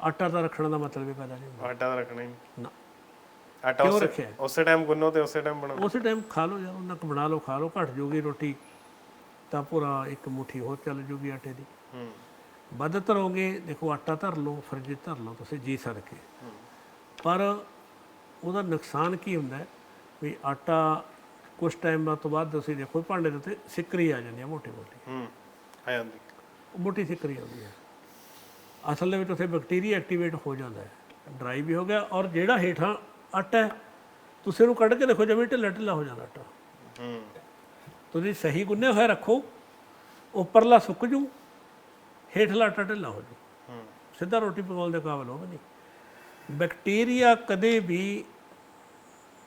ਆਟਾ ਤਾਂ ਰੱਖਣ ਦਾ ਮਤਲਬ ਹੀ ਪੈਦਾ ਨਹੀਂ ਹੁੰਦਾ। ਆਟਾ ਤਾਂ ਰੱਖਣਾ ਹੀ ਨਹੀਂ। ਨਾ। ਆਟਾ ਕਿਉਂ ਉਸੇ ਰੱਖਿਆ? ਉਸੇ ਟਾਈਮ ਗੁੰਨੋ ਤੇ ਉਸੇ ਟਾਈਮ ਬਣਾਓ। ਉਸੇ ਟਾਈਮ ਖਾ ਲਓ ਯਾਰ ਉਹਨਾਂ ਕੁ ਬਣਾ ਲਓ ਖਾ ਲਓ ਘਟ ਜੂਗੀ ਰੋਟੀ ਤਾਂ ਪੂਰਾ ਇੱਕ ਮੁਠੀ ਹੋਰ ਚੱਲ ਜੂਗੀ ਆਟੇ ਦੀ। ਹੂੰ। ਵੱਧ ਧਰੋਗੇ ਦੇਖੋ ਆਟਾ ਧਰ ਲਓ ਫਰਿੱਜ ਧਰ ਲਓ ਤੁਸੀਂ ਜੀ ਸਦਕੇ। ਪਰ ਉਹਦਾ ਨੁਕਸਾਨ ਕੀ ਹੁੰਦਾ ਹੈ? ਵੀ ਆਟਾ ਕੁਝ ਟਾਈਮ ਤੋਂ ਬਾਅਦ ਤੁਸੀਂ ਦੇਖੋ ਭਾਂਡੇ ਦੇ ਉੱਤੇ ਸਿੱਕਰੀ ਆ ਜਾਂਦੀ ਹੈ ਮੋਟੀ ਮੋਟੀ ਹੂੰ ਆ ਜਾਂਦੀ। ਮੋਟੀ ਸਿੱਕਰੀ ਆਉਂਦੀ ਹੈ। ਅਸਲ ਦੇ ਵਿੱਚ ਉੱਥੇ ਬੈਕਟੀਰੀਆ ਐਕਟੀਵੇਟ ਹੋ ਜਾਂਦਾ ਹੈ। ਡਰਾਈ ਵੀ ਹੋ ਗਿਆ ਔਰ ਜਿਹੜਾ ਹੇਠਾਂ ਆਟਾ ਹੈ ਤੁਸੀਂ ਉਹਨੂੰ ਕੱਢ ਕੇ ਦੇਖੋ ਜਿਵੇਂ ਢਿੱਲਾ ਢਿੱਲਾ ਹੋ ਜਾਂਦਾ ਆਟਾ ਹੂੰ। ਤੁਸੀਂ ਸਹੀ ਗੁੰਨੇ ਹੋਇਆ ਰੱਖੋ ਉੱਪਰਲਾ ਸੁੱਕ ਜੂ ਹੇਠਲਾ ਆਟਾ ਢਿੱਲਾ ਹੋ ਜੂ। ਹੂੰ। ਸਿੱਧਾ ਰੋਟੀ ਪਕਾਉਣ ਦੇ ਕਾਬਲ ਹੋਵੇ ਨਹੀਂ। ਬੈਕਟੀਰੀਆ ਕਦੇ ਵੀ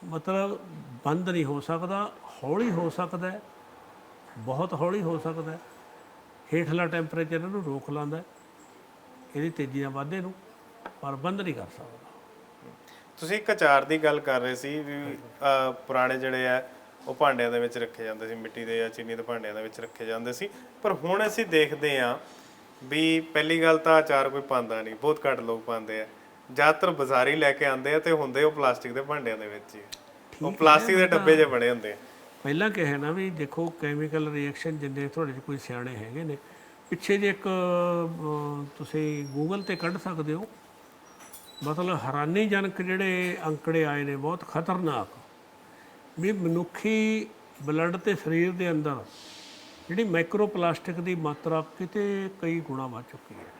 ਮਤਲਬ ਬੰਦ ਨਹੀਂ ਹੋ ਸਕਦਾ ਹੌਲੀ ਹੋ ਸਕਦਾ ਬਹੁਤ ਹੌਲੀ ਹੋ ਸਕਦਾ ਹੇਠਲਾ ਟੈਂਪਰੇਚਰ ਇਹਨੂੰ ਰੋਕ ਲਾਂਦਾ ਹੈ। ਇਹਦੀ ਤੇਜ਼ੀ ਨਾਲ ਵਾਧੇ ਨੂੰ ਪਰ ਬੰਦ ਨਹੀਂ ਕਰ ਸਕਦਾ। ਤੁਸੀਂ ਇੱਕ ਅਚਾਰ ਦੀ ਗੱਲ ਕਰ ਰਹੇ ਸੀ ਵੀ ਅਹ, ਪੁਰਾਣੇ ਜਿਹੜੇ ਆ ਉਹ ਭਾਂਡਿਆਂ ਦੇ ਵਿੱਚ ਰੱਖੇ ਜਾਂਦੇ ਸੀ ਮਿੱਟੀ ਦੇ ਜਾਂ ਚੀਨੀ ਦੇ ਭਾਂਡਿਆਂ ਦੇ ਵਿੱਚ ਰੱਖੇ ਜਾਂਦੇ ਸੀ। ਪਰ ਹੁਣ ਅਸੀਂ ਦੇਖਦੇ ਆ ਵੀ ਪਹਿਲੀ ਗੱਲ ਤਾਂ ਅਚਾਰ ਕੋਈ ਪਾਉਂਦਾ ਨਹੀਂ ਬਹੁਤ ਘੱਟ ਲੋਕ ਪਾਉਂਦੇ ਆ। ਜ਼ਿਆਦਾਤਰ ਬਾਜ਼ਾਰੀ ਲੈ ਕੇ ਆਉਂਦੇ ਆ ਤੇ ਹੁੰਦੇ ਉਹ ਪਲਾਸਟਿਕ ਦੇ ਭਾਂਡਿਆਂ ਦੇ ਵਿੱਚ ਹੀ। ਉਹ ਪਲਾਸਟਿਕ ਦੇ ਡੱਬੇ 'ਚ ਬਣੇ ਹੁੰਦੇ ਆ। ਪਹਿਲਾਂ ਕਿਹਾ ਨਾ ਵੀ ਦੇਖੋ ਕੈਮੀਕਲ ਰਿਐਕਸ਼ਨ ਜਿੰਨੇ ਤੁਹਾਡੇ 'ਚ ਕੋਈ ਸਿਆਣੇ ਹੈਗੇ ਨੇ ਪਿੱਛੇ ਜੇ ਇੱਕ ਤੁਸੀਂ ਗੂਗਲ ਤੇ ਕੱਢ ਸਕਦੇ ਹੋ। ਮਤਲਬ ਹੈਰਾਨੀਜਨਕ ਜਿਹੜੇ ਅੰਕੜੇ ਆਏ ਨੇ ਬਹੁਤ ਖਤਰਨਾਕ। ਵੀ ਮਨੁੱਖੀ ਬਲੱਡ ਤੇ ਸਰੀਰ ਦੇ ਅੰਦਰ ਜਿਹੜੀ ਮਾਈਕਰੋ ਪਲਾਸਟਿਕ ਦੀ ਮਾਤਰਾ ਕਿਤੇ ਕਈ ਗੁਣਾ ਵੱਧ ਚੁੱਕੀ ਹੈ।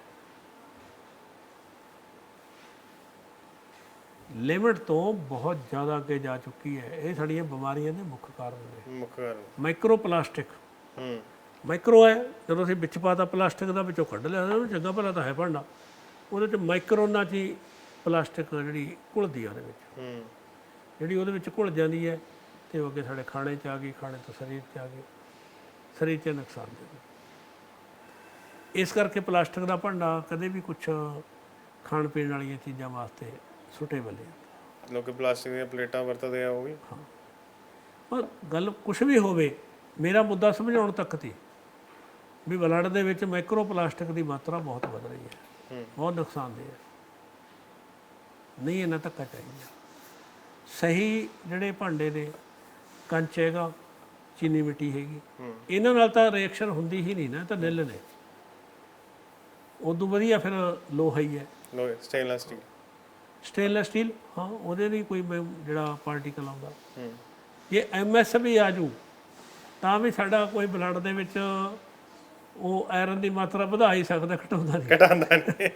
ਲਿਮਿਟ ਤੋਂ ਬਹੁਤ ਜ਼ਿਆਦਾ ਅੱਗੇ ਜਾ ਚੁੱਕੀ ਹੈ। ਇਹ ਸਾਡੀਆਂ ਬਿਮਾਰੀਆਂ ਦੇ ਮੁੱਖ ਕਾਰਨ ਨੇ। ਮੁੱਖ ਕਾਰਨ। ਮਾਈਕਰੋ ਪਲਾਸਟਿਕ ਹੂੰ। ਮਾਈਕਰੋ ਹੈ ਜਦੋਂ ਅਸੀਂ ਵਿੱਚ ਪਾਤਾ ਪਲਾਸਟਿਕ ਦਾ ਵਿੱਚੋਂ ਕੱਢ ਲਿਆ ਉਹਨੂੰ ਚੰਗਾ ਭਲਾ ਤਾਂ ਹੈ ਭਾਂਡਾ ਉਹਦੇ ਚ ਮਾਈਕਰੋਨਾਂ ਚ ਪਲਾਸਟਿਕ ਜਿਹੜੀ ਘੁਲਦੀ ਆ ਉਹਦੇ ਵਿੱਚ। ਹੂੰ। ਜਿਹੜੀ ਉਹਦੇ ਵਿੱਚ ਘੁਲ ਜਾਂਦੀ ਹੈ ਤੇ ਉਹ ਅੱਗੇ ਸਾਡੇ ਖਾਣੇ 'ਚ ਆ ਗਈ ਖਾਣੇ ਤੋਂ ਸਰੀਰ 'ਚ ਆ ਗਈ। ਸਰੀਰ 'ਚ ਨੁਕਸਾਨ ਦਿੰਦੀ। ਇਸ ਕਰਕੇ ਪਲਾਸਟਿਕ ਦਾ ਭਾਂਡਾ ਕਦੇ ਵੀ ਕੁਝ ਖਾਣ ਪੀਣ ਵਾਲੀਆਂ ਚੀਜ਼ਾਂ ਵਾਸਤੇ ਸੁਟੇਬਲ ਹੈ ਲੋਕੀ ਪਲਾਸਟਿਕ ਦੀਆਂ ਪਲੇਟਾਂ ਵਰਤਦੇ ਆ ਉਹ ਵੀ। ਪਰ ਗੱਲ ਕੁਝ ਵੀ ਹੋਵੇ ਮੇਰਾ ਮੁੱਦਾ ਸਮਝਾਉਣ ਤੱਕ ਤੀ ਵੀ ਬਲੱਡ ਦੇ ਵਿੱਚ ਮਾਈਕਰੋ ਪਲਾਸਟਿਕ ਦੀ ਮਾਤਰਾ ਬਹੁਤ ਵਧ ਰਹੀ ਹੈ। ਬਹੁਤ ਨੁਕਸਾਨਦੇਹ ਹੈ। ਨਹੀਂ ਇਹਨਾਂ ਤੱਕ ਚਾਹੀਦਾ ਸਹੀ ਜਿਹੜੇ ਭਾਂਡੇ ਨੇ ਕੰਚ ਹੈਗਾ ਚੀਨੀ ਮਿੱਟੀ ਹੈਗੀ। ਇਹਨਾਂ ਨਾਲ ਤਾਂ ਰਿਐਕਸ਼ਨ ਹੁੰਦੀ ਹੀ ਨਹੀਂ ਨਾ ਇਹ ਤਾਂ ਨਿਲ ਨੇ। ਉਦੋਂ ਵਧੀਆ ਫਿਰ ਲੋਹਾ ਹੀ। ਹੈ ਲੋਹੇ ਸਟੇਨਲੈਸ ਸਟੀਲ ਸਟੇਨਲੈਸ ਸਟੀਲ ਹਾਂ ਉਹਦੇ ਨਹੀਂ ਕੋਈ ਜਿਹੜਾ ਪਾਰਟੀਕਲ ਆਉਂਦਾ। ਹੂੰ। ਜੇ ਐਮਐਸ ਵੀ ਆ ਜੂ ਤਾਂ ਵੀ ਸਾਡਾ ਕੋਈ ਬਲੱਡ ਦੇ ਵਿੱਚ ਉਹ ਆਇਰਨ ਦੀ ਮਾਤਰਾ ਵਧਾ ਹੀ ਸਕਦਾ ਘਟਾਉਂਦਾ ਨਹੀਂ। ਘਟਾਉਂਦਾ ਨਹੀਂ।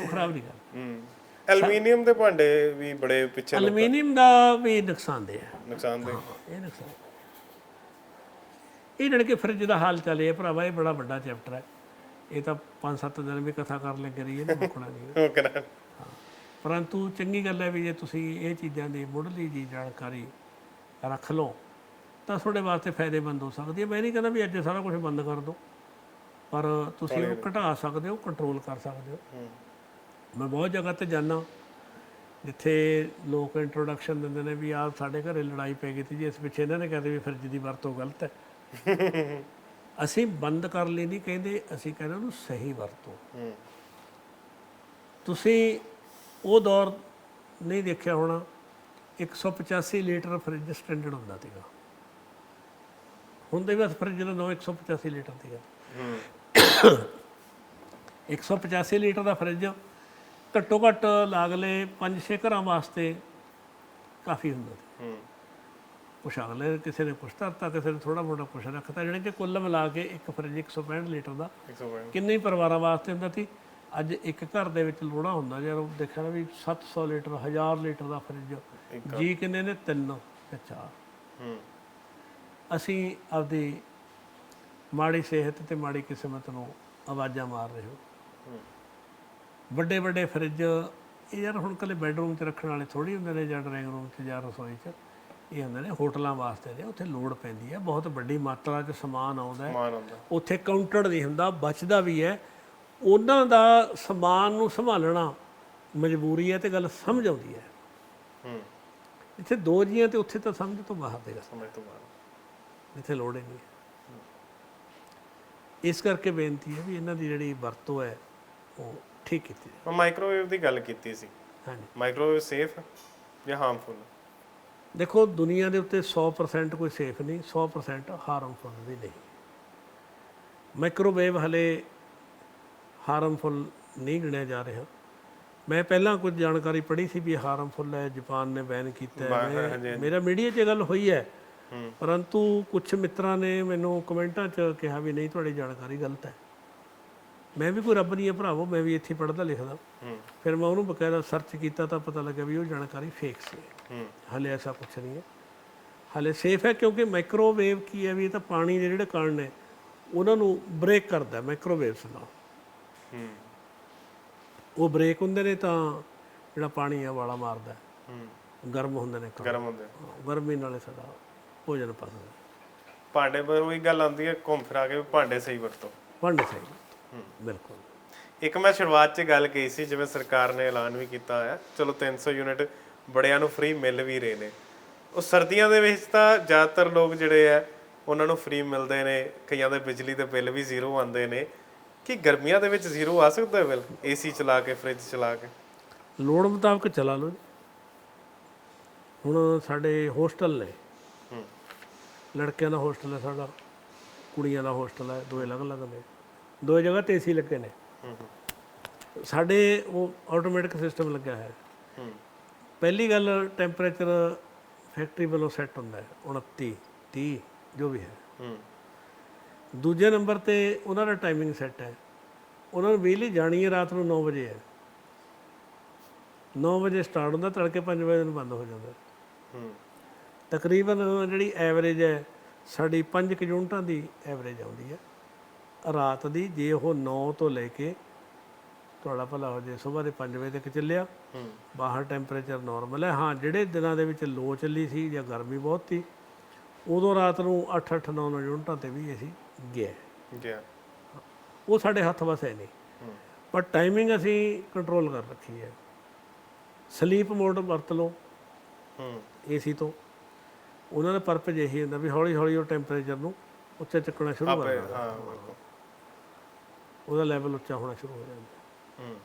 ਉਹ ਖਰਾਬ ਨਹੀਂ ਕਰਦਾ। ਹੂੰ। ਐਲੂਮੀਨੀਅਮ ਦੇ ਭਾਂਡੇ ਵੀ ਬੜੇ ਪਿੱਛੇ ਐਲੂਮੀਨੀਅਮ ਦਾ ਵੀ ਨੁਕਸਾਨਦੇਹ ਹੈ ਨੁਕਸਾਨ ਦੇ। ਇਹ ਨੁਕਸਾਨ। ਇਹ ਜਿਹੜੇ ਕਿ ਫਰਿੱਜ ਦਾ ਹਾਲ ਚੱਲੇ ਭਰਾਵਾ ਇਹ ਬੜਾ ਵੱਡਾ ਚੈਪਟਰ ਹੈ। ਇਹ ਤਾਂ 5-7 ਦਿਨ ਵੀ ਕਥਾ ਕਰ ਲੈ ਕਰੀਏ ਨਾ ਮੁੱਕਣਾ ਨਹੀਂ ਕਰਾਂ ਪਰੰਤੂ ਚੰਗੀ ਗੱਲ ਹੈ ਵੀ ਜੇ ਤੁਸੀਂ ਇਹ ਚੀਜ਼ਾਂ ਦੀ ਮੁੱਢਲੀ ਜੀ ਜਾਣਕਾਰੀ ਰੱਖ ਲਓ ਤਾਂ ਤੁਹਾਡੇ ਵਾਸਤੇ ਫਾਇਦੇਮੰਦ ਹੋ ਸਕਦੀ ਹੈ। ਮੈਂ ਨਹੀਂ ਕਹਿੰਦਾ ਵੀ ਅੱਜ ਸਾਰਾ ਕੁਝ ਬੰਦ ਕਰ ਦਿਓ। ਪਰ ਤੁਸੀਂ ਉਹ ਘਟਾ ਸਕਦੇ ਹੋ ਕੰਟਰੋਲ ਕਰ ਸਕਦੇ ਹੋ। ਮੈਂ ਬਹੁਤ ਜਗ੍ਹਾ ਤੇ ਜਾਣਾ ਜਿੱਥੇ ਲੋਕ ਇੰਟਰੋਡਕਸ਼ਨ ਦਿੰਦੇ ਨੇ ਵੀ ਆਹ ਸਾਡੇ ਘਰੇ ਲੜਾਈ ਪੈ ਗਈ ਸੀ ਜੀ ਇਸ ਪਿੱਛੇ ਇਹਨਾਂ ਨੇ ਕਹਿੰਦੇ ਵੀ ਫਰਿੱਜ ਦੀ ਵਰਤੋਂ ਗਲਤ ਹੈ। ਅਸੀਂ ਬੰਦ ਕਰ ਲਈ ਨਹੀਂ ਕਹਿੰਦੇ ਅਸੀਂ ਕਹਿੰਦੇ ਉਹਨੂੰ ਸਹੀ ਵਰਤੋ। ਤੁਸੀਂ ਉਹ ਦੌਰ ਨਹੀਂ ਦੇਖਿਆ ਹੋਣਾ 185 ਲੀਟਰ ਫਰਿੱਜ ਸਟੈਂਡਰਡ ਹੁੰਦਾ ਸੀਗਾ। ਹੁਣ ਦੇ ਵੀ ਫਰਿੱਜ ਦਾ ਨਾਮ 185 ਲੀਟਰ ਸੀਗਾ ਹੂੰ। 185 ਲੀਟਰ ਦਾ ਫਰਿੱਜ ਘੱਟੋ ਘੱਟ ਲਾਗਲੇ 5-6 ਘਰਾਂ ਵਾਸਤੇ ਕਾਫੀ ਹੁੰਦਾ। ਸੀ ਹੂੰ। ਕੁਛ ਅਗਲੇ ਕਿਸੇ ਨੇ ਕੁਛ ਧਰਤਾ ਕਿਸੇ ਨੇ ਥੋੜਾ ਮੋਟਾ ਕੁਛ ਰੱਖਤਾ ਜਿਹੜੇ ਕਿ ਕੁੱਲ ਮਿਲਾ ਕੇ ਇੱਕ ਫਰਿੱਜ 165 ਲੀਟਰ ਦਾ 120 ਕਿੰਨੇ ਪਰਿਵਾਰਾਂ ਵਾਸਤੇ ਹੁੰਦਾ ਸੀ। ਅੱਜ ਇੱਕ ਘਰ ਦੇ ਵਿੱਚ ਲੋੜਾ ਹੁੰਦਾ ਜੇ ਉਹ ਦੇਖਿਆ ਨਾ ਵੀ 700 ਲੀਟਰ 1000 ਲੀਟਰ ਦਾ ਫਰਿੱਜ ਜੀ ਕਿੰਨੇ ਨੇ? ਤਿੰਨ ਤੇ ਚਾਰ। ਹੂੰ। ਅਸੀਂ ਆਪਦੀ ਮਾੜੀ ਸਿਹਤ ਤੇ ਮਾੜੀ ਕਿਸਮਤ ਨੂੰ ਆਵਾਜ਼ਾਂ ਮਾਰ ਰਹੇ ਹੋ। ਵੱਡੇ ਵੱਡੇ ਫਰਿੱਜ ਇਹ ਯਾਰ ਹੁਣ ਕੱਲੇ ਬੈੱਡਰੂਮ 'ਚ ਰੱਖਣ ਵਾਲੇ ਥੋੜੀ ਹੁੰਦੇ ਨੇ ਜਾਂ ਡਰਾਇੰਗ ਰੂਮ 'ਚ ਜਾਂ ਰਸੋਈ 'ਚ ਇਹ ਹੁੰਦੇ ਨੇ ਹੋਟਲਾਂ ਵਾਸਤੇ ਨੇ ਉੱਥੇ ਲੋੜ ਪੈਂਦੀ ਹੈ ਬਹੁਤ ਵੱਡੀ ਮਾਤਰਾ 'ਚ ਸਮਾਨ ਆਉਂਦਾ ਹੈ। ਉੱਥੇ ਕਾਊਂਟਰ ਨਹੀਂ ਹੁੰਦਾ ਬਚਦਾ ਵੀ ਹੈ। ਉਹਨਾਂ ਦਾ ਸਮਾਨ ਨੂੰ ਸੰਭਾਲਣਾ ਮਜਬੂਰੀ ਹੈ ਤੇ ਗੱਲ ਸਮਝ ਆਉਂਦੀ ਹੈ। ਹੂੰ। ਇੱਥੇ ਦੋ ਜੀਆਂ ਤੇ ਉੱਥੇ ਤਾਂ ਸਮਝ ਤੋਂ ਬਾਹਰ ਦੇ ਗੱਲ। ਸਮਝ ਤੋਂ ਬਾਅਦ ਇੱਥੇ ਲੋੜ ਹੀ ਨਹੀਂ। ਇਸ ਕਰਕੇ ਬੇਨਤੀ ਹੈ ਵੀ ਇਹਨਾਂ ਦੀ ਜਿਹੜੀ ਵਰਤੋਂ ਹੈ ਉਹ ਠੀਕ ਕੀਤੀ ਮੈਂ ਮਾਈਕ੍ਰੋਵੇਵ ਦੀ ਗੱਲ ਕੀਤੀ ਸੀ। ਹਾਂਜੀ। ਮਾਈਕ੍ਰੋਵੇਵ ਸੇਫ ਜਾਂ ਹਾਰਮਫੁਲ ਦੇਖੋ ਦੁਨੀਆ ਦੇ ਉੱਤੇ 100% ਕੋਈ ਸੇਫ ਨਹੀਂ 100% ਹਾਰਮਫੁਲ ਵੀ ਨਹੀਂ। ਮਾਈਕ੍ਰੋਵੇਵ ਹਲੇ ਹਾਰਮਫੁਲ ਨਹੀਂ ਗਿਣਿਆ ਜਾ ਰਿਹਾ। ਮੈਂ ਪਹਿਲਾਂ ਕੁਝ ਜਾਣਕਾਰੀ ਪੜ੍ਹੀ ਸੀ ਵੀ ਹਾਰਮਫੁਲ ਹੈ ਜਾਪਾਨ ਨੇ ਬੈਨ ਕੀਤਾ ਹੈ। ਮੇਰਾ ਮੀਡੀਆ 'ਚ ਗੱਲ ਹੋਈ ਹੂੰ ਪਰੰਤੂ ਕੁਝ ਮਿੱਤਰਾਂ ਨੇ ਮੈਨੂੰ ਕਮੈਂਟਾਂ 'ਚ ਕਿਹਾ ਵੀ ਨਹੀਂ ਤੁਹਾਡੀ ਜਾਣਕਾਰੀ ਗਲਤ ਹੈ। ਮੈਂ ਵੀ ਕੋਈ ਰੱਬ ਨਹੀਂ ਹੈ ਭਰਾਵੋ ਮੈਂ ਵੀ ਇੱਥੇ ਪੜ੍ਹਦਾ ਲਿਖਦਾ। ਫਿਰ ਮੈਂ ਉਹਨੂੰ ਬਕਾਇਦਾ ਸਰਚ ਕੀਤਾ ਤਾਂ ਪਤਾ ਲੱਗਾ ਵੀ ਉਹ ਜਾਣਕਾਰੀ ਫੇਕ ਸੀ। ਹਲੇ ਐਸਾ ਕੁਝ ਨਹੀਂ ਹੈ। ਹਲੇ ਸੇਫ ਹੈ ਕਿਉਂਕਿ ਮਾਈਕ੍ਰੋਵੇਵ ਕੀ ਹੈ ਵੀ ਇਹ ਤਾਂ ਪਾਣੀ ਦੇ ਜਿਹੜੇ ਕਣ ਨੇ ਉਹਨਾਂ ਨੂੰ ਬ੍ਰੇਕ ਕਰਦਾ ਮਾਈਕ੍ਰੋਵੇਵਸ ਨਾਲ। ਉਹ ਬ੍ਰੇਕ ਹੁੰਦੇ ਨੇ ਤਾਂ ਜਿਹੜਾ ਪਾਣੀ ਆ ਵਾਲਾ ਮਾਰਦਾ ਗਰਮ ਹੁੰਦੇ ਨੇ ਗਰਮ ਹੁੰਦੇ ਗਰਮੀ ਨਾਲੇ ਸਾਡਾ ਭੋਜਨ ਪਚਦਾ ਭਾਂਡੇ ਪਰ ਉਹੀ ਗੱਲ ਆਉਂਦੀ ਹੈ ਘੁੰਮ ਫਿਰਾ ਕੇ ਵੀ ਭਾਂਡੇ ਸਹੀ ਵਰਤੋ। ਭਾਂਡੇ ਸਹੀ। ਬਿਲਕੁਲ। ਇੱਕ ਮੈਂ ਸ਼ੁਰੂਆਤ 'ਚ ਗੱਲ ਕਹੀ ਸੀ ਜਿਵੇਂ ਸਰਕਾਰ ਨੇ ਐਲਾਨ ਵੀ ਕੀਤਾ ਹੋਇਆ ਚਲੋ 300 ਯੂਨਿਟ ਬੜਿਆਂ ਨੂੰ ਫ੍ਰੀ ਮਿਲ ਵੀ ਰਹੇ ਨੇ। ਉਹ ਸਰਦੀਆਂ ਦੇ ਵਿੱਚ ਤਾਂ ਜ਼ਿਆਦਾਤਰ ਲੋਕ ਜਿਹੜੇ ਆ ਉਹਨਾਂ ਨੂੰ ਫ੍ਰੀ ਮਿਲਦੇ ਨੇ ਕਈਆਂ ਦੇ ਬਿਜਲੀ ਦੇ ਬਿੱਲ ਵੀ ਜ਼ੀਰੋ ਆਉਂਦੇ ਨੇ। ਕਿ ਗਰਮੀਆਂ ਦੇ ਵਿੱਚ ਜ਼ੀਰੋ ਆ ਸਕਦਾ ਹੈ ਬਿੱਲ? ਏਸੀ ਚਲਾ ਕੇ ਫ੍ਰਿਜ ਚਲਾ ਕੇ। ਲੋੜ ਮੁਤਾਬਕ ਚਲਾ ਲਓ। ਹੁਣ ਸਾਡੇ ਹੋਸਟਲ ਨੇ ਲੜਕਿਆਂ ਦਾ ਹੋਸਟਲ ਹੈ ਸਾਡਾ ਕੁੜੀਆਂ ਦਾ ਹੋਸਟਲ ਹੈ ਦੋ ਅਲੱਗ-ਅਲੱਗ ਨੇ। ਦੋ ਜਗ੍ਹਾ ਤੇ ਏਸੀ ਲੱਗੇ ਨੇ। ਸਾਡੇ ਉਹ ਆਟੋਮੈਟਿਕ ਸਿਸਟਮ ਲੱਗਿਆ ਹੈ। ਪਹਿਲੀ ਗੱਲ ਟੈਂਪਰੇਚਰ ਫੈਕਟਰੀ ਵੱਲੋਂ ਸੈੱਟ ਹੁੰਦਾ ਹੈ 29 30 ਜੋ ਵੀ ਹੈ। ਹੂੰ। ਦੂਜੇ ਨੰਬਰ ਤੇ ਉਹਨਾਂ ਦਾ ਟਾਈਮਿੰਗ ਸੈੱਟ ਹੈ। ਉਹਨਾਂ ਨੂੰ ਬਿਜਲੀ ਜਾਣੀ ਹੈ ਰਾਤ ਨੂੰ 9 ਵਜੇ ਹੈ। 9 ਵਜੇ ਸਟਾਰਟ ਹੁੰਦਾ ਤੜਕੇ 5 ਵਜੇ ਨੂੰ ਬੰਦ ਹੋ ਜਾਂਦਾ ਹੂੰ। ਤਕਰੀਬਨ ਜਿਹੜੀ ਐਵਰੇਜ ਹੈ ਸਾਡੀ 5 ਕੁ ਯੂਨਿਟਾਂ ਦੀ ਐਵਰੇਜ ਆਉਂਦੀ ਹੈ। ਰਾਤ ਦੀ ਜੇ ਉਹ 9 ਤੋਂ ਲੈ ਕੇ ਤੁਹਾਡਾ ਭਲਾ ਹੋ ਜੇ ਸਵੇਰ ਦੇ 5 ਵਜੇ ਤੱਕ ਚੱਲਿਆ ਹੂੰ। ਬਾਹਰ ਟੈਂਪਰੇਚਰ ਨਾਰਮਲ ਹੈ। ਹਾਂ ਜਿਹੜੇ ਦਿਨਾਂ ਦੇ ਵਿੱਚ ਲੋ ਚੱਲੀ ਸੀ ਜਾਂ ਗਰਮੀ ਬਹੁਤ ਸੀ ਉਦੋਂ ਰਾਤ ਨੂੰ 8 8 9 9 ਯੂਨਿਟਾਂ ਤੇ ਵੀ ਅਸੀਂ ਗਏ। ਗਿਆ। ਉਹ ਸਾਡੇ ਹੱਥ ਵਸ ਹੈ ਨਹੀਂ। ਪਰ ਟਾਈਮਿੰਗ ਅਸੀਂ ਕੰਟਰੋਲ ਕਰ ਰੱਖੀ ਹੈ। ਸਲੀਪ ਮੋਡ ਵਰਤ ਲਓ। ਹੂੰ। ਏਸੀ ਤੋਂ। ਉਹਨਾਂ ਦਾ ਪਰਪਸ ਇਹੀ ਹੁੰਦਾ ਵੀ ਹੌਲੀ ਹੌਲੀ ਉਹ ਟੈਂਪਰੇਚਰ ਨੂੰ ਉੱਚਾ ਚੱਕਣਾ ਸ਼ੁਰੂ ਕਰ ਆਪੇ ਦਿੰਦਾ ਹਾਂ ਬਿਲਕੁਲ। ਉਹਦਾ ਲੈਵਲ ਉੱਚਾ ਹੋਣਾ ਸ਼ੁਰੂ ਹੋ ਜਾਂਦਾ। ਹੂੰ।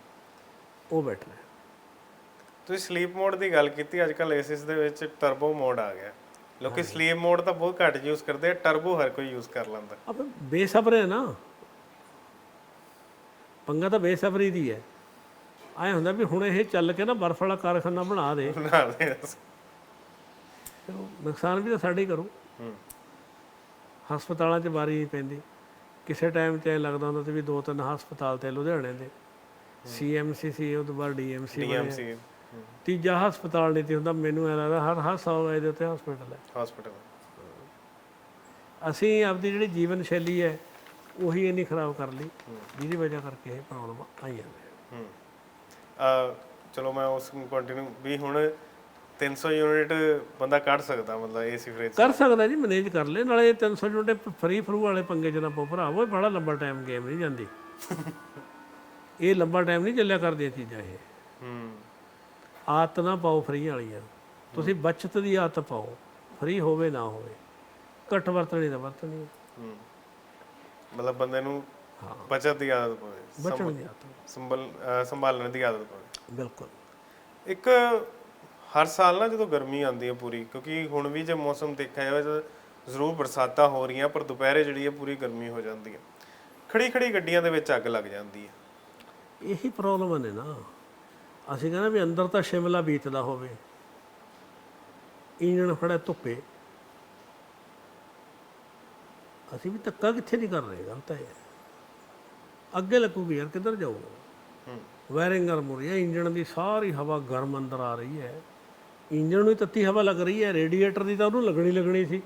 ਉਹ ਬੈਟਰ ਹੈ। ਤੁਸੀਂ ਸਲੀਪ ਮੋਡ ਦੀ ਗੱਲ ਕੀਤੀ ਅੱਜ ਕੱਲ ਏਸਿਸ ਦੇ ਵਿੱਚ ਟਰਬੋ ਮੋਡ ਆ ਗਿਆ। ਲੋਕੀ ਸਲੀਪ ਮੋਡ ਤਾਂ ਬਹੁਤ ਘੱਟ ਯੂਜ਼ ਕਰਦੇ ਆ ਟਰਬੋ ਹਰ ਕੋਈ ਯੂਜ਼ ਕਰ ਲੈਂਦਾ। ਅਬ ਬੇਸਬਰ ਹੈ ਨਾ। ਪੰਗਾ ਤਾਂ ਬੇਸਬਰੀ ਦੀ ਹੈ। ਆਏ ਹੁੰਦਾ ਵੀ ਹੁਣ ਇਹ ਚੱਲ ਕੇ ਨਾ ਬਰਫ਼ ਵਾਲਾ ਕਾਰਖਾਨਾ ਬਣਾ ਦੇ। ਬਣਾ ਦੇ ਉਹ ਨੁਕਸਾਨ ਵੀ ਤਾਂ ਸਾਡੇ ਹੀ ਕਰੂ। ਹੂੰ। ਹਸਪਤਾਲਾਂ 'ਚ ਵਾਰੀ ਨਹੀਂ ਪੈਂਦੀ। ਕਿਸੇ ਟਾਈਮ ਐਂ ਲੱਗਦਾ ਹੁੰਦਾ ਸੀ ਵੀ ਦੋ ਤਿੰਨ ਹਸਪਤਾਲ ਤੇ ਲੁਧਿਆਣੇ ਦੇ। ਸੀਐਮਸੀ ਸੀ ਉਹ ਤੋਂ ਬਾਅਦ ਡੀਐਮਸੀ ਡੀਐਮਸੀ ਤੀਜਾ ਹਸਪਤਾਲ ਨਹੀਂ ਤੇ ਹੁੰਦਾ ਮੈਨੂੰ ਐਂ ਲੱਗਦਾ ਹਰ ਹਰ ਸੌ ਇਹਦੇ ਉੱਤੇ ਹਸਪੀਟਲ ਹੈ। ਹਸਪੀਟਲ ਅਸੀਂ ਆਪਦੀ ਜਿਹੜੀ ਜੀਵਨ ਸ਼ੈਲੀ ਹੈ ਉਹੀ ਇੰਨੀ ਖਰਾਬ ਕਰ ਲਈ ਜਿਹਦੀ ਵਜ੍ਹਾ ਕਰਕੇ ਇਹ ਪ੍ਰੋਬਲਮ ਆਈਆਂ ਨੇ। ਹੂੰ। ਆ ਚਲੋ ਮੈਂ ਉਸ ਨੂੰ ਕੰਟੀਨਿਊ ਵੀ ਹੁਣ 300 ਯੂਨਿਟ ਬੰਦਾ ਕੱਢ ਸਕਦਾ ਮਤਲਬ ਏਸੀ ਫ੍ਰਿਜ ਕਰ ਸਕਦਾ ਜੀ ਮੈਨੇਜ ਕਰ ਲੈ ਨਾਲੇ 300 ਯੂਨਿਟ ਫਰੀ ਫਰੂ ਵਾਲੇ ਪੰਗੇ ਚ ਨਾ ਪੋ ਭਰਾਵੋ ਇਹ ਬੜਾ ਲੰਬਾ ਟਾਈਮ ਗੇਮ ਨਹੀਂ ਜਾਂਦੀ। ਇਹ ਲੰਬਾ ਟਾਈਮ ਨਹੀਂ ਚੱਲਿਆ ਕਰਦੀਆਂ ਚੀਜ਼ਾਂ ਇਹ। ਹੂੰ। ਆਦਤ ਨਾ ਪਾਓ ਫਰੀ ਵਾਲੀਆਂ ਤੁਸੀਂ ਬਚਤ ਦੀ ਆਦਤ ਪਾਓ ਫਰੀ ਹੋਵੇ ਨਾ ਹੋਵੇ। ਘੱਟ ਵਰਤਣੀ ਦਾ ਵਰਤਣੀ ਹੈ। ਮਤਲਬ ਬੰਦੇ ਨੂੰ ਬਚਤ ਦੀ ਆਦਤ ਪਵੇ ਬਚਣ ਦੀ ਆਦਤ। ਸੰਭਾਲਣ ਦੀ ਆਦਤ ਪਵੇ। ਬਿਲਕੁਲ। ਇੱਕ ਹਰ ਸਾਲ ਨਾ ਜਦੋਂ ਗਰਮੀ ਆਉਂਦੀ ਹੈ ਪੂਰੀ ਕਿਉਂਕਿ ਹੁਣ ਵੀ ਜੇ ਮੌਸਮ ਦੇਖਿਆ ਜਾਵੇ ਤਾਂ ਜ਼ਰੂਰ ਬਰਸਾਤਾਂ ਹੋ ਰਹੀਆਂ ਪਰ ਦੁਪਹਿਰੇ ਜਿਹੜੀ ਹੈ ਪੂਰੀ ਗਰਮੀ ਹੋ ਜਾਂਦੀ ਹੈ ਖੜੀ ਖੜੀ ਗੱਡੀਆਂ ਦੇ ਵਿੱਚ ਅੱਗ ਲੱਗ ਜਾਂਦੀ ਹੈ ਇਹੀ ਪ੍ਰੋਬਲਮ ਨੇ ਨਾ। ਅਸੀਂ ਕਹਿੰਦੇ ਵੀ ਅੰਦਰ ਤਾਂ ਸ਼ਿਮਲਾ ਬੀਤਦਾ ਹੋਵੇ। ਇੰਜਣ ਖੜਾ ਧੁੱਪੇ। ਅਸੀਂ ਵੀ ਧੱਕਾ ਕਿੱਥੇ ਨਹੀਂ ਕਰ ਰਹੇ ਗੱਲ ਤਾਂ ਇਹ। ਅੱਗੇ ਲੱਗੂਗੀ ਯਾਰ ਕਿੱਧਰ ਜਾਊਗਾ? ਵਾਇਰਿੰਗ ਗਰਮ ਹੋ ਰਹੀ ਹੈ ਇੰਜਣ ਦੀ ਸਾਰੀ ਹਵਾ ਗਰਮ ਅੰਦਰ ਆ ਰਹੀ ਹੈ। ਇੰਜਣ ਨੂੰ ਹੀ ਤੱਤੀ ਹਵਾ ਲੱਗ ਰਹੀ ਹੈ ਰੇਡੀਏਟਰ ਦੀ ਤਾਂ ਉਹਨੂੰ ਲੱਗਣੀ ਲੱਗਣੀ ਸੀ।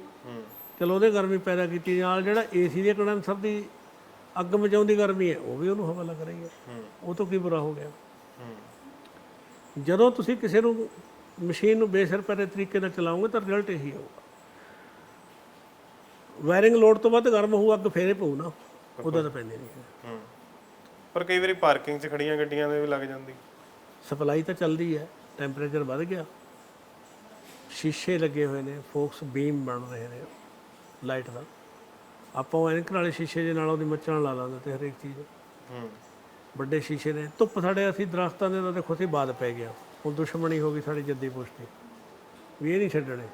ਚਲੋ ਉਹਦੇ ਗਰਮੀ ਪੈਦਾ ਕੀਤੀ ਨਾਲ ਜਿਹੜਾ ਏਸੀ ਦੇ ਕੰਡੈਂਸਰ ਦੀ ਅੱਗ ਮਚਾਉਂਦੀ ਗਰਮੀ ਹੈ ਉਹ ਵੀ ਉਹਨੂੰ ਹਵਾ ਲੱਗ ਰਹੀ ਹੈ। ਉਹ ਤੋਂ ਕੀ ਬੁਰਾ ਹੋ ਗਿਆ? ਜਦੋਂ ਤੁਸੀਂ ਕਿਸੇ ਨੂੰ ਮਸ਼ੀਨ ਨੂੰ ਬੇਸਰ ਪੈਰੇ ਤਰੀਕੇ ਨਾਲ ਚਲਾਓਗੇ ਤਾਂ ਰਿਜ਼ਲਟ ਇਹੀ ਆਊਗਾ ਵਾਇਰਿੰਗ ਲੋਡ ਤੋਂ ਵੱਧ ਗਰਮ ਹੋਊ ਅੱਗ ਫੇਰੇ ਪਊ ਨਾ ਉਹਦਾ ਤਾਂ ਪੈਂਦੇ ਨਹੀਂ ਪਰ ਕਈ ਵਾਰੀ ਪਾਰਕਿੰਗ 'ਚ ਖੜੀਆਂ ਗੱਡੀਆਂ ਦੇ ਵੀ ਲੱਗ ਜਾਂਦੀ। ਸਪਲਾਈ ਤਾਂ ਚੱਲਦੀ ਹੈ ਟੈਂਪਰੇਚਰ ਵੱਧ ਗਿਆ। ਸ਼ੀਸ਼ੇ ਲੱਗੇ ਹੋਏ ਨੇ ਫੋਕਸ ਬੀਮ ਬਣ ਰਹੇ ਨੇ ਲਾਈਟ ਦਾ। ਆਪਾਂ ਉਹ ਐਨਕ ਵਾਲੇ ਸ਼ੀਸ਼ੇ ਦੇ ਨਾਲ ਉਹਦੀ ਮੱਚਣ ਲਾ ਲਾਂਦੇ ਤੇ ਹਰੇਕ ਚੀਜ਼। ਹੂੰ। ਵੱਡੇ ਸ਼ੀਸ਼ੇ ਨੇ। ਧੁੱਪ ਸਾਡੇ ਅਸੀਂ ਦਰਖਤਾਂ ਦੇ ਤਾਂ ਦੇਖੋ ਸੀ ਬਾਦ ਪੈ ਗਿਆ। ਹੁਣ ਦੁਸ਼ਮਣੀ ਹੋ ਗਈ ਸਾਡੀ ਜੱਦੀ ਪੁਸ਼ਤੀ ਵੀ ਇਹ ਨਹੀਂ ਛੱਡਣੇ।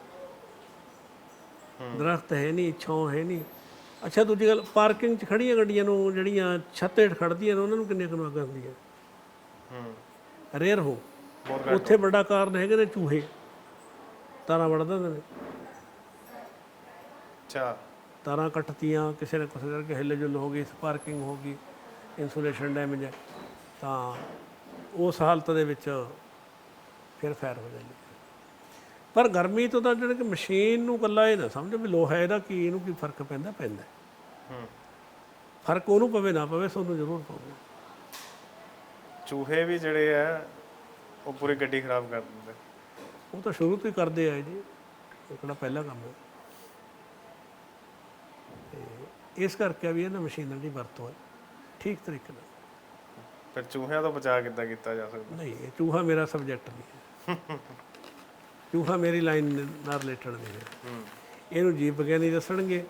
ਦਰਖਤ ਹੈ ਨਹੀਂ ਛਾਂ ਹੈ ਨਹੀਂ। ਅੱਛਾ ਦੂਜੀ ਗੱਲ ਪਾਰਕਿੰਗ 'ਚ ਖੜੀਆਂ ਗੱਡੀਆਂ ਨੂੰ ਜਿਹੜੀਆਂ ਛੱਤ ਹੇਠ ਖੜਦੀਆਂ ਨੇ ਉਹਨਾਂ ਨੂੰ ਕਿੰਨੀਆਂ ਕੁ ਅੱਗ ਹੁੰਦੀਆਂ? ਹੂੰ। ਰੇਅਰ ਹੋ। ਉੱਥੇ ਵੱਡਾ ਕਾਰਨ ਹੈਗੇ ਨੇ ਚੂਹੇ। ਤਾਰਾਂ ਵੜ ਦਿੰਦੇ ਨੇ। ਅੱਛਾ। ਤਾਰਾਂ ਕੱਟਤੀਆਂ ਕਿਸੇ ਨੇ ਕਿਸੇ ਕਰਕੇ ਹਿੱਲ ਜੁਲ ਹੋ ਗਈ ਸਪਾਰਕਿੰਗ ਹੋ ਗਈ ਇਨਸੂਲੇਸ਼ਨ ਡੈਮੇਜ ਹੈ ਤਾਂ ਉਸ ਹਾਲਤ ਦੇ ਵਿੱਚ ਫਿਰ ਫਾਇਰ ਹੋ ਜਾਂਦੀ ਪਰ ਗਰਮੀ ਤੋਂ ਤਾਂ ਜਿਹੜੇ ਕਿ ਮਸ਼ੀਨ ਨੂੰ ਕੱਲਾ ਇਹ ਨਾ ਸਮਝੋ ਵੀ ਲੋਹਾ ਇਹਦਾ ਕੀ ਇਹਨੂੰ ਕੀ ਫ਼ਰਕ ਪੈਂਦਾ ਪੈਂਦਾ ਹੂੰ। ਫ਼ਰਕ ਉਹਨੂੰ ਪਵੇ ਨਾ ਪਵੇ ਤੁਹਾਨੂੰ ਜ਼ਰੂਰ ਪਊਗਾ ਚੂਹੇ ਵੀ ਜਿਹੜੇ ਆ ਉਹ ਪੂਰੀ ਗੱਡੀ ਖਰਾਬ ਕਰ ਦਿੰਦੇ। ਉਹ ਤਾਂ ਸ਼ੁਰੂ ਤੋਂ ਹੀ ਕਰਦੇ ਆਏ ਜੀ। ਇਹ ਕਿਹੜਾ ਪਹਿਲਾ ਕੰਮ ਹੈ। ਤੇ ਇਸ ਕਰਕੇ ਵੀ ਇਹਨਾਂ ਮਸ਼ੀਨਾਂ ਦੀ ਵਰਤੋਂ ਹੈ। ਠੀਕ ਤਰੀਕੇ ਨਾਲ। ਫਿਰ ਚੂਹਿਆਂ ਤੋਂ ਬਚਾ ਕਿੱਦਾਂ ਕੀਤਾ ਜਾ ਸਕਦਾ? ਨਹੀਂ ਇਹ ਚੂਹਾ ਮੇਰਾ ਸਬਜੈਕਟ ਨਹੀਂ ਹੈ। ਚੂਹਾ ਮੇਰੀ ਲਾਈਨ ਨਾਲ ਰਿਲੇਟਡ ਨਹੀਂ ਹੈ। ਹੂੰ। ਇਹਨੂੰ ਜੀਵ ਵਿਗਿਆਨੀ ਦੱਸਣਗੇ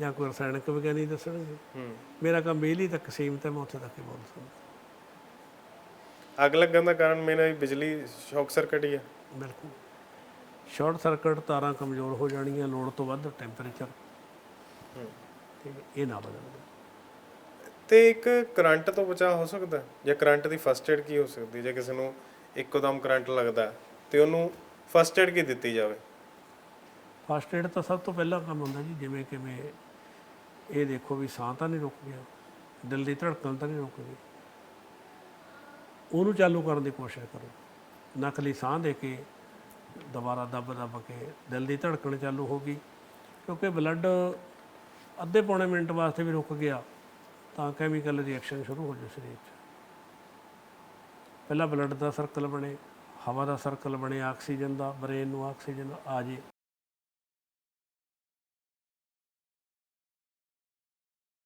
ਜਾਂ ਕੋਈ ਰਸਾਇਣਕ ਵਿਗਿਆਨੀ ਦੱਸਣਗੇ। ਹੂੰ। ਮੇਰਾ ਕੰਮ ਬਿਜਲੀ ਤੱਕ ਸੀਮਤ ਹੈ ਮੈਂ ਉੱਥੇ ਤੱਕ ਹੀ ਬੋਲ ਸਕਦਾ। ਅੱਗ ਲੱਗਣ ਦਾ ਕਾਰਨ ਮੇਰਾ ਬਿਜਲੀ ਸ਼ੌਕ ਸਰਕਟ ਹੀ ਆ ਬਿਲਕੁਲ। ਸ਼ਾਰਟ ਸਰਕਟ ਤਾਰਾਂ ਕਮਜ਼ੋਰ ਹੋ ਜਾਣੀਆਂ ਲੋੜ ਤੋਂ ਵੱਧ ਟੈਂਪਰੇਚਰ। ਤੇ ਇਹ ਨਾ ਬਦਲਦਾ ਤੇ ਇੱਕ ਕਰੰਟ ਤੋਂ ਬਚਾਅ ਹੋ ਸਕਦਾ? ਜਾਂ ਕਰੰਟ ਦੀ ਫਸਟ ਏਡ ਕੀ ਹੋ ਸਕਦੀ? ਜੇ ਕਿਸੇ ਨੂੰ ਇੱਕੋਦਮ ਕਰੰਟ ਲੱਗਦਾ ਤੇ ਉਹਨੂੰ ਫਸਟ ਏਡ ਕੀ ਦਿੱਤੀ ਜਾਵੇ? ਫਸਟ ਏਡ ਤਾਂ ਸਭ ਤੋਂ ਪਹਿਲਾ ਕੰਮ ਹੁੰਦਾ ਜੀ ਜਿਵੇਂ ਕਿਵੇਂ ਇਹ ਦੇਖੋ ਵੀ ਸਾਹ ਤਾਂ ਨਹੀਂ ਰੁਕ ਗਿਆ ਦਿਲ ਦੀ ਧੜਕਣ ਤਾਂ ਨਹੀਂ ਰੁਕ ਗਈ। ਉਹਨੂੰ ਚਾਲੂ ਕਰਨ ਦੀ ਕੋਸ਼ਿਸ਼ ਕਰੋ। ਨਕਲੀ ਸਾਹ ਦੇ ਕੇ ਦੁਬਾਰਾ ਦੱਬ ਦੱਬ ਕੇ ਦਿਲ ਦੀ ਧੜਕਣ ਚਾਲੂ ਹੋ ਗਈ। ਕਿਉਂਕਿ ਬਲੱਡ ਅੱਧੇ ਪੌਣੇ ਮਿੰਟ ਵਾਸਤੇ ਵੀ ਰੁਕ ਗਿਆ, ਤਾਂ ਕੈਮੀਕਲ ਰਿਐਕਸ਼ਨ ਸ਼ੁਰੂ ਹੋ ਜਾਊ ਸਰੀਰ 'ਚ। ਪਹਿਲਾਂ ਬਲੱਡ ਦਾ ਸਰਕਲ ਬਣੇ, ਹਵਾ ਦਾ ਸਰਕਲ ਬਣੇ, ਆਕਸੀਜਨ ਦਾ ਬ੍ਰੇਨ ਨੂੰ ਆਕਸੀਜਨ ਆ ਜੇ।